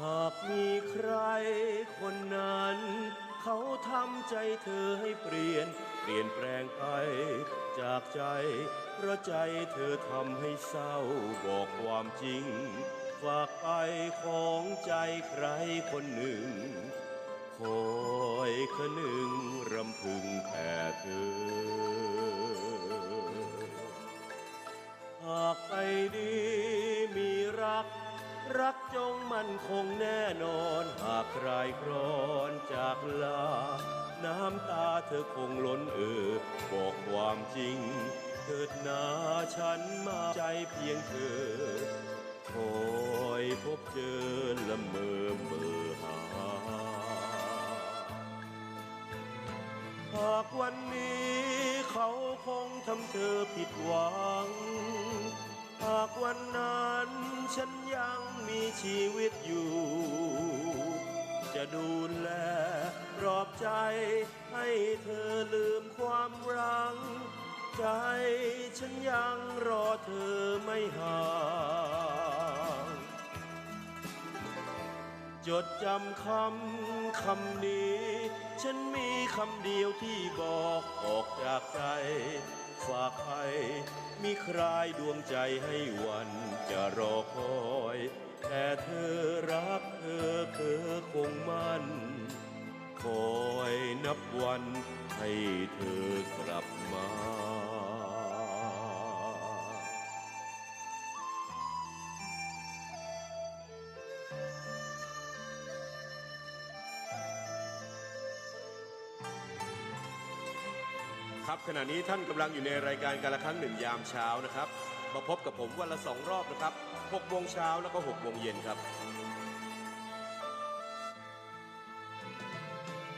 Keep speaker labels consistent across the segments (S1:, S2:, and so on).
S1: หากมีใครคนนั้น เขาทำใจเธอให้เปลี่ยน เปลี่ยนแปลงไปจากใจ เพราะใจเธอทำให้เศร้าบอกความจริง ฝากไปของใจใครคนหนึ่ง คอยคะหนึ่งรำพึงแผ่เธอ หากไปดี รักจงมั่นคงแน่นอนหากใครครอนจากลา น้ำตาเธอคงล้นเอ่อบอกความจริง เถิดนาฉันมาใจเพียงเธอ คอยพบเจอละเมอเมื่อหาหากวันนี้เขาคงทำเธอผิดหวัง หากวันนั้น ชีวิตอยู่ จะดูแลปลอบใจ ให้เธอลืมความรัง ใจฉันยังรอเธอไม่ห่างจดจำคำคำนี้ ฉันมีคำเดียวที่บอกออกจากใจ ฝากใครมีใครดวงใจให้วันจะรอคอย นับวันให้เธอกลับมาครับขณะนี้ท่านกำลังอยู่ในรายการการละครั้งหนึ่งยามเช้านะครับ มาพบกับผมวันละสองรอบนะครับ6โมงเช้าแล้วก็6โมงเย็นครับ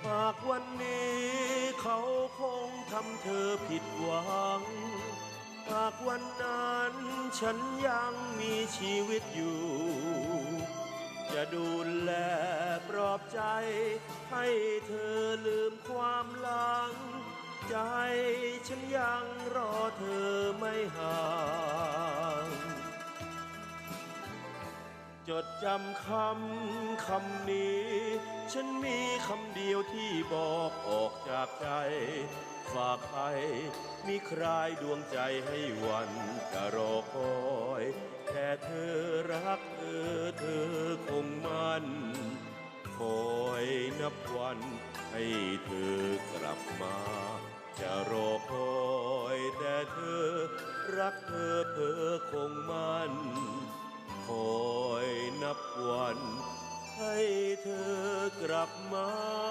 S1: หากวันนี้เขาคงทำเธอผิดหวัง หากวันนั้นฉันยังมีชีวิตอยู่ จะดูแลปลอบใจให้เธอลืมความหลัง ใจฉันยังรอเธอไม่ห่างจดจำคำคำนี้ ฉันมีคำเดียวที่บอกออกจากใจ ฝากไปมีใครดวงใจให้วันจะรอคอยแค่เธอรักเธอเธอคงมั่นคอยนับวันให้เธอกลับมา จะรอคอยแต่เธอรักเธอเธอคงมั่นคอยนับวันให้ ลับมา